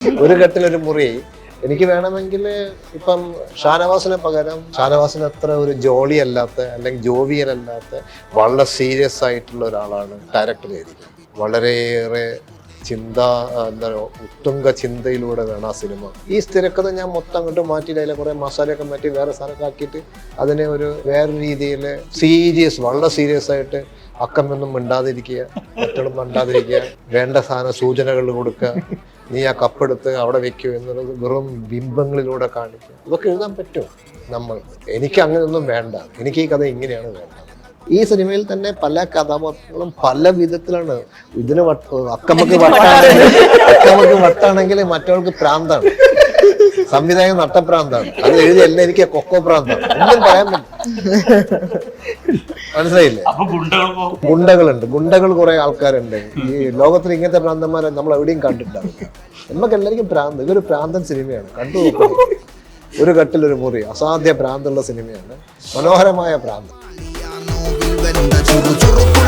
ഒരു കട്ടിലൊരു മുറി. എനിക്ക് വേണമെങ്കിൽ ഇപ്പം ഷാനവാസിനെ പകരം ഷാനവാസിന് അത്ര ഒരു ജോളി അല്ലാത്ത അല്ലെങ്കിൽ ജോവിയലല്ലാത്ത വളരെ സീരിയസ് ആയിട്ടുള്ള ഒരാളാണ് ഡയറക്ടർ ചെയ്തിരിക്കുന്നത്. വളരെയേറെ ചിന്ത എന്താ പറയുക ഉത്തുംഗ ചിന്തയിലൂടെ വേണം ആ സിനിമ. ഈ സ്ഥിരക്കഥ ഞാൻ മൊത്തം അങ്ങോട്ട് മാറ്റിയിട്ട് അതിലെ കുറേ മസാലയൊക്കെ മാറ്റി വേറെ സ്ഥലമൊക്കെ ആക്കിയിട്ട് അതിനെ ഒരു വേറെ രീതിയിൽ സീരിയസ് വളരെ സീരിയസ് ആയിട്ട് അക്കമൊന്നും മിണ്ടാതിരിക്കുക മറ്റൊന്നും മിണ്ടാതിരിക്കുക വേണ്ട സാധന സൂചനകൾ കൊടുക്കുക നീ ആ കപ്പെടുത്ത് അവിടെ വെക്കൂ എന്നുള്ളത് വെറും ബിംബങ്ങളിലൂടെ കാണിക്കുക. ഇതൊക്കെ എഴുതാൻ പറ്റും നമ്മൾ എനിക്ക് അങ്ങനെയൊന്നും വേണ്ട. എനിക്ക് ഈ കഥ ഇങ്ങനെയാണ് വേണ്ടത്. ഈ സിനിമയിൽ തന്നെ പല കഥാപാത്രങ്ങളും പല വിധത്തിലാണ്. ഇതിന് അക്കമ്മക്ക് വട്ടാണെങ്കിൽ അക്കമ്മക്ക് വട്ടാണെങ്കിൽ മറ്റവൾക്ക് പ്രാന്താണ്. സംവിധായകൻ നട്ടപ്രാന്താണ് അത് എഴുതി എല്ലാം എനിക്ക് കൊക്കോ പ്രാന്താണ്. ഒന്നും പറയാൻ പറ്റില്ല. മനസ്സിലായില്ലേ? ഗുണ്ടകളുണ്ട്. ഗുണ്ടകൾ കുറെ ആൾക്കാരുണ്ട്. ഈ ലോകത്തിൽ ഇങ്ങനത്തെ പ്രാന്തന്മാരെ നമ്മൾ എവിടെയും കണ്ടിട്ടില്ല. നമുക്ക് എല്ലാവർക്കും പ്രാന്ത്. ഇതൊരു പ്രാന്തൻ സിനിമയാണ്. കണ്ടു നോക്കൂ. ഒരു കട്ടിലൊരു മുറി. അസാധ്യ പ്രാന്തുള്ള സിനിമയാണ്. മനോഹരമായ ഭ്രാന്ത് മുഴുവൻ ചുറു ചുറുക്കും